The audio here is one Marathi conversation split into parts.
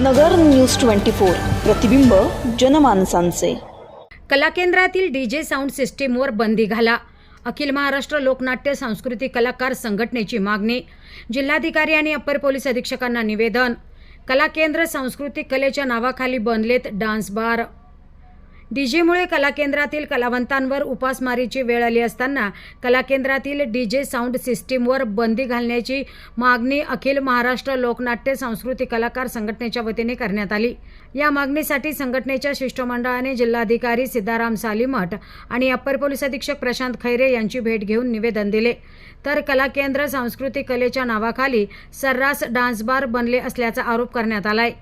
नगर न्यूज ट्वेंटी फोर प्रतिबिंब जनमानसांचे. कला केंद्रातील डी जे साऊंड सिस्टीमवर बंदी घाला. अखिल महाराष्ट्र लोकनाट्य सांस्कृतिक कलाकार संघटनेची मागणी जिल्हाधिकारी आणि अप्पर पोलीस अधीक्षकांना निवेदन. कला केंद्र सांस्कृतिक कलेच्या नावाखाली बनलेत डान्स बार. डीजेमुळे कलाकेंद्रातील कलावंतांवर उपासमारीची वेळ आली असताना कलाकेंद्रातील डी डीजे साऊंड सिस्टीमवर बंदी घालण्याची मागणी अखिल महाराष्ट्र लोकनाट्य सांस्कृतिक कलाकार संघटनेच्या वतीने करण्यात आली. या मागणीसाठी संघटनेच्या शिष्टमंडळाने जिल्हाधिकारी सिद्धाराम सालीमठ आणि अप्पर पोलीस अधीक्षक प्रशांत खैरे यांची भेट घेऊन निवेदन दिले. तर कलाकेंद्र सांस्कृतिक कलेच्या नावाखाली सर्रास डान्स बार बनले असल्याचा आरोप करण्यात आलाय.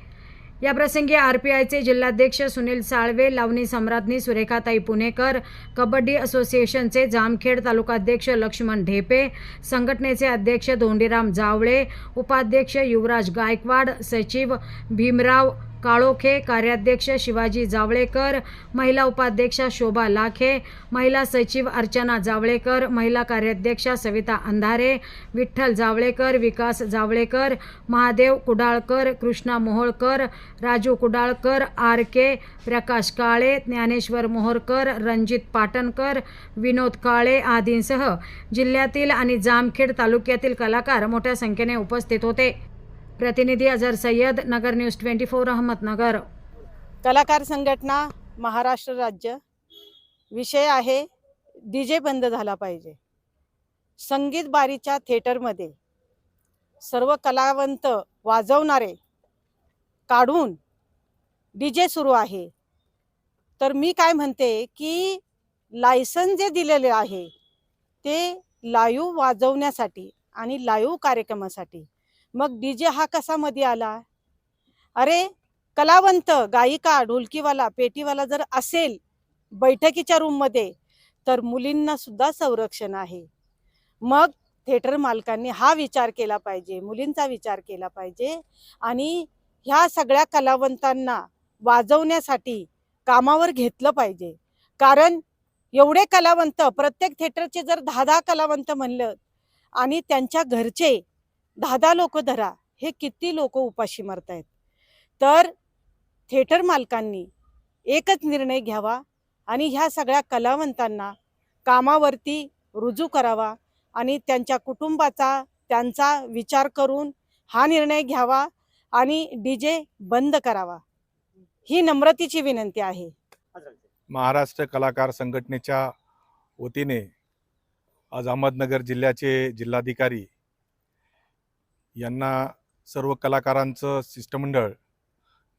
याप्रसंगी आर पी आयचे जिल्हाध्यक्ष सुनील साळवे लावणी सम्राज्ञी सुरेखाताई पुणेकर कबड्डी असोसिएशनचे जामखेड तालुकाध्यक्ष लक्ष्मण ढेपे संघटनेचे अध्यक्ष धोंडीराम जावळे उपाध्यक्ष युवराज गायकवाड सचिव भीमराव काळोखे कार्याध्यक्ष शिवाजी जावळेकर महिला उपाध्यक्षा शोभा लाखे महिला सचिव अर्चना जावळेकर महिला कार्याध्यक्षा सविता अंधारे विठ्ठल जावळेकर विकास जावळेकर महादेव कुडाळकर कृष्णा मोहोळकर राजू कुडाळकर आर के प्रकाश काळे ज्ञानेश्वर मोहोरकर रणजित पाटणकर विनोद काळे आदींसह जिल्ह्यातील आणि जामखेड तालुक्यातील कलाकार मोठ्या संख्येने उपस्थित होते. प्रतिनिधी Azhar Sayyad Nagar news twenty four Ahmednagar कलाकार संघटना महाराष्ट्र राज्य. विषय आहे डी जे बंद झाला पाहिजे. संगीत बारीच्या थिएटरमध्ये सर्व कलावंत वाजवणारे काढून डी जे सुरू आहे. तर मी काय म्हणते की लायसन जे दिलेले आहे ते लाईव्ह वाजवण्यासाठी आणि लाईव्ह कार्यक्रमासाठी मग डी जे हा कसा मध्ये आला? अरे कलावंत गायिका ढोलकीवाला पेटीवाला जर असेल बैठकीच्या रूममध्ये तर मुलींना सुद्धा संरक्षण आहे. मग थिएटर मालकांनी हा विचार केला पाहिजे मुलींचा विचार केला पाहिजे आणि ह्या सगळ्या कलावंतांना वाजवण्यासाठी कामावर घेतलं पाहिजे. कारण एवढे कलावंत प्रत्येक थिएटरचे जर दहा दहा कलावंत म्हणलं आणि त्यांच्या घरचे दहा दहा लोक धरा हे किती लोक उपाशी मरतायत? तर थिएटर मालकांनी एकच निर्णय घ्यावा आणि ह्या सगळ्या कलावंतांना कामावरती रुजू करावा आणि त्यांच्या कुटुंबाचा त्यांचा विचार करून हा निर्णय घ्यावा आणि डी जे बंद करावा. ही नम्रतेची विनंती आहे. महाराष्ट्र कलाकार संघटनेच्या वतीने आज अहमदनगर जिल्ह्याचे जिल्हाधिकारी यांना सर्व कलाकारांचं शिष्टमंडळ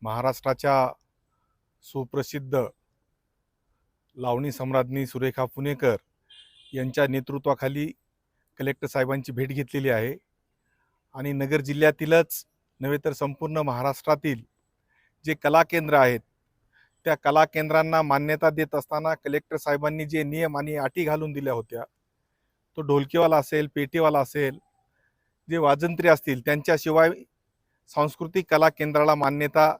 महाराष्ट्राच्या सुप्रसिद्ध लावणी सम्राज्ञी सुरेखा पुणेकर यांच्या नेतृत्वाखाली कलेक्टर साहेबांची भेट घेतलेली आहे. आणि नगर जिल्ह्यातीलच नव्हे तर संपूर्ण महाराष्ट्रातील जे कला केंद्र आहेत त्या कला केंद्रांना मान्यता देत असताना कलेक्टर साहेबांनी जे नियम आणि अटी घालून दिल्या होत्या तो ढोलकीवाला असेल पेटीवाला असेल जे वाजंत्री असतील त्यांच्याशिवाय सांस्कृतिक कला केंद्राला मान्यता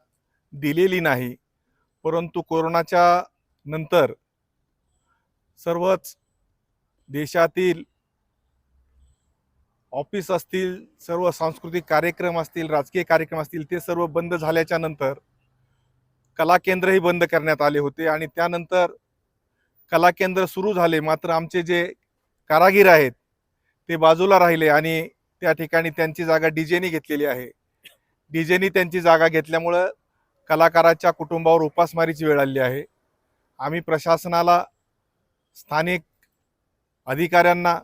दिलेली नाही. परंतु कोरोनाच्या नंतर सर्वच देशातील ऑफिस असतील सर्व सांस्कृतिक कार्यक्रम असतील राजकीय कार्यक्रम असतील ते सर्व बंद झाल्याच्यानंतर कला केंद्रही बंद करण्यात आले होते आणि त्यानंतर कला केंद्र सुरू झाले. मात्र आमचे जे कारागीर आहेत ते बाजूला राहिले आणि त्या ठिकाणी त्यांची जागा डीजेनी घेतलेली आहे. डीजेनी त्यांची जागा घेतल्यामुळं कलाकाराच्या कुटुंबावर उपासमारीची वेळ आली आहे. आम्ही प्रशासनाला स्थानिक अधिकाऱ्यांना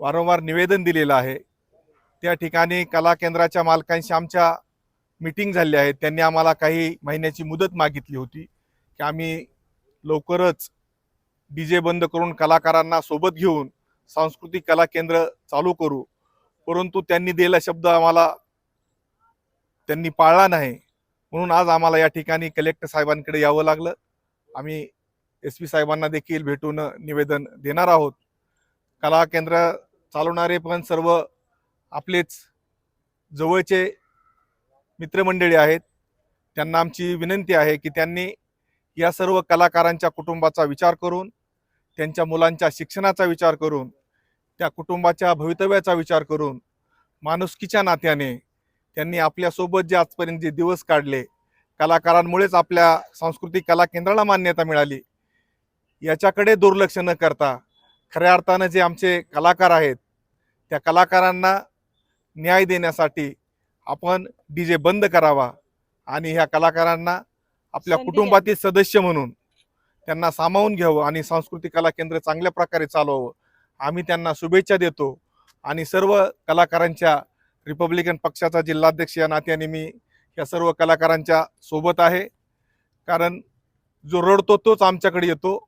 वारंवार निवेदन दिलेलं आहे. त्या ठिकाणी कला केंद्राच्या मालकांशी आमच्या मीटिंग झाली आहे त्यांनी आम्हाला काही महिन्याची मुदत मागितली होती की आम्ही लवकरच डी जे बंद करून कलाकारांना सोबत घेऊन सांस्कृतिक कला केंद्र चालू करू. परंतु त्यांनी दिलेला शब्द आम्हाला त्यांनी पाळला नाही. म्हणून आज आम्हाला या ठिकाणी कलेक्टर साहेबांकडे यावं लागलं. आम्ही एस पी साहेबांना देखील भेटून निवेदन देणार आहोत. कला केंद्र चालवणारे पण सर्व आपलेच जवळचे मित्रमंडळी आहेत. त्यांना आमची विनंती आहे की त्यांनी या सर्व कलाकारांच्या कुटुंबाचा विचार करून त्यांच्या मुलांच्या शिक्षणाचा विचार करून त्या कुटुंबाच्या भवितव्याचा विचार करून माणुसकीच्या नात्याने त्यांनी आपल्यासोबत जे आजपर्यंत जे दिवस काढले कलाकारांमुळेच आपल्या सांस्कृतिक कला केंद्राला मान्यता मिळाली याच्याकडे दुर्लक्ष न करता खऱ्या अर्थानं जे आमचे कलाकार आहेत त्या कलाकारांना न्याय देण्यासाठी आपण डी जे बंद करावा आणि ह्या कलाकारांना आपल्या कुटुंबातील सदस्य म्हणून त्यांना सामावून घ्यावं आणि सांस्कृतिक कला केंद्र चांगल्या प्रकारे चालवावं. आम्ही त्यांना शुभेच्छा देतो. आणि सर्व कलाकारांच्या रिपब्लिकन पक्षाचा जिल्हाध्यक्ष या नात्याने मी या सर्व कलाकारांच्या सोबत आहे. कारण जो रडतो तोच आमच्याकडे येतो.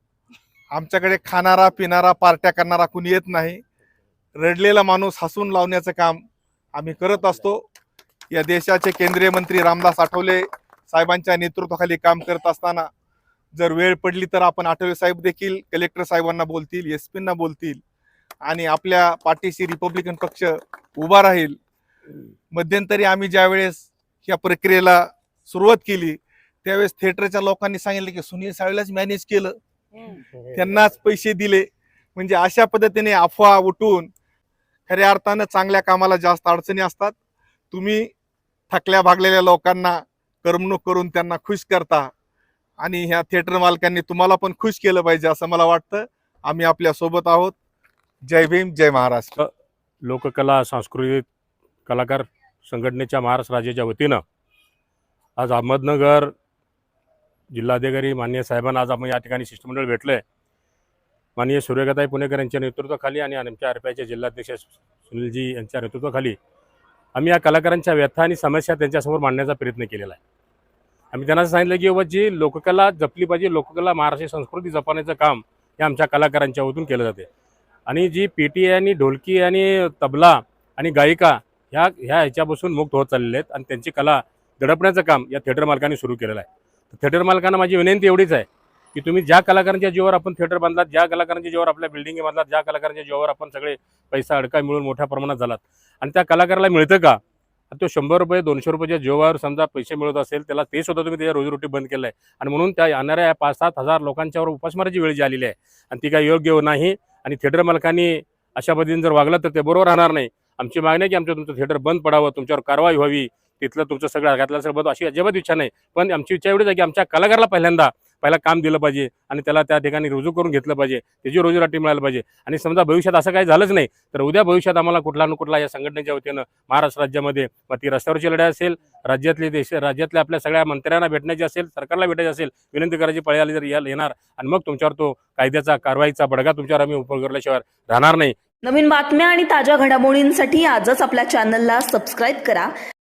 आमच्याकडे खाणारा पिणारा पार्ट्या करणारा कुणी येत नाही. रडलेला माणूस हसून लावण्याचं काम आम्ही करत असतो. या देशाचे केंद्रीय मंत्री रामदास आठवले साहेबांच्या नेतृत्वाखाली काम करत असताना जर वेळ पडली तर आपण आठवले साहेब देखील कलेक्टर साहेबांना बोलतील एस पींना बोलतील. आणि आपल्या पाठीशी रिपब्लिकन पक्ष उभा राहील. मध्यंतरी आम्ही ज्यावेळेस या प्रक्रियेला सुरुवात केली त्यावेळेस थिएटरच्या लोकांनी सांगितलं की सुनील साळवेलाच मॅनेज केलं. त्यांनाच पैसे दिले. म्हणजे अशा पद्धतीने अफवा उठून खऱ्या अर्थानं चांगल्या कामाला जास्त अडचणी असतात. तुम्ही थकल्या भागलेल्या लोकांना करमणूक करून त्यांना खुश करता आणि ह्या थिएटर मालकांनी तुम्हाला पण खुश केलं पाहिजे असं मला वाटतं. आम्ही आपल्यासोबत आहोत. जय भीम जय महाराष्ट्र. लोककला सांस्कृतिक कलाकार संघटनेच्या महाराष्ट्र राज्याच्या वतीनं आज अहमदनगर जिल्हाधिकारी माननीय साहेबांना आज आपण या ठिकाणी शिष्टमंडळ भेटलं आहे माननीय सूर्यगताई पुणेकर यांच्या नेतृत्वाखाली आणि आमच्या आरपीआयचे जिल्हाध्यक्ष सुनीलजी यांच्या नेतृत्वाखाली आम्ही या कलाकारांच्या व्यथा आणि समस्या त्यांच्यासमोर मांडण्याचा प्रयत्न केलेला आहे. आम्ही त्यांना असं सांगितलं की बाबा जी लोककला जपली पाहिजे. लोककला महाराष्ट्रीय संस्कृती जपण्याचं काम हे आमच्या कलाकारांच्या वतून केलं जाते. आणि जी पेटी आणि ढोलकी आणि तबला आणि गायिका ह्या ह्या ह्याच्यापासून मुक्त होत चाललेले आहेत आणि त्यांची कला दडपण्याचं काम या थिएटर मालकांनी सुरू केलेलं आहे. तर थिएटर मालकांना माझी विनंती एवढीच आहे की तुम्ही ज्या कलाकारांच्या जीवावर आपण थिएटर बांधलात ज्या कलाकारांच्या जीवावर आपल्या बिल्डिंग बांधलात ज्या कलाकारांच्या जीवावर आपण सगळे पैसा अडका मिळून मोठ्या प्रमाणात झालात. आणि त्या कलाकाराला मिळतं का? तो शंभर रुपये दोनशे रुपयाच्या जीवावर समजा पैसे मिळत असेल त्याला ते सुद्धा तुम्ही त्याच्या रोजीरोटी बंद केलं आहे आणि म्हणून त्या येणाऱ्या पाच सात हजार लोकांच्यावर उपासमाराची वेळ जी आलेली आहे आणि ती काय योग्य नाही आणि थिएटर मालकांनी अशा पद्धतीने जर वागलं तर ते बरोबर राहणार नाही. आमची मागणी आहे की आमचं तुमचं थिएटर बंद पडावं तुमच्यावर कारवाई व्हावी तिथलं तुमचं सगळं घातलं सगळं बंद अशी अजिबात इच्छा नाही. पण आमची इच्छा एवढीच आहे की आमच्या कलाकाराला पहिल्यांदा पहिला काम दिलं पाहिजे आणि त्याला त्या ठिकाणी रुजू करून घेतलं पाहिजे. त्याची रोजीराटी मिळायला पाहिजे. आणि समजा भविष्यात असं काही झालंच नाही तर उद्या भविष्यात आम्हाला कुठला ना कुठला या संघटनेच्या वतीनं महाराष्ट्र राज्यामध्ये मग ती रस्त्यावरची लढाई असेल राज्यातली देश राज्यातल्या आपल्या सगळ्या मंत्र्यांना भेटण्याची असेल सरकारला भेटायची असेल विनंती करायची पळी आली जर याला येणार. आणि मग तुमच्यावर तो कायद्याचा कारवाईचा बडगा तुमच्यावर आम्ही उपकरल्याशिवाय राहणार नाही. नवीन बातम्या आणि ताज्या घडामोडींसाठी आजच आपल्या चॅनलला सबस्क्राईब करा.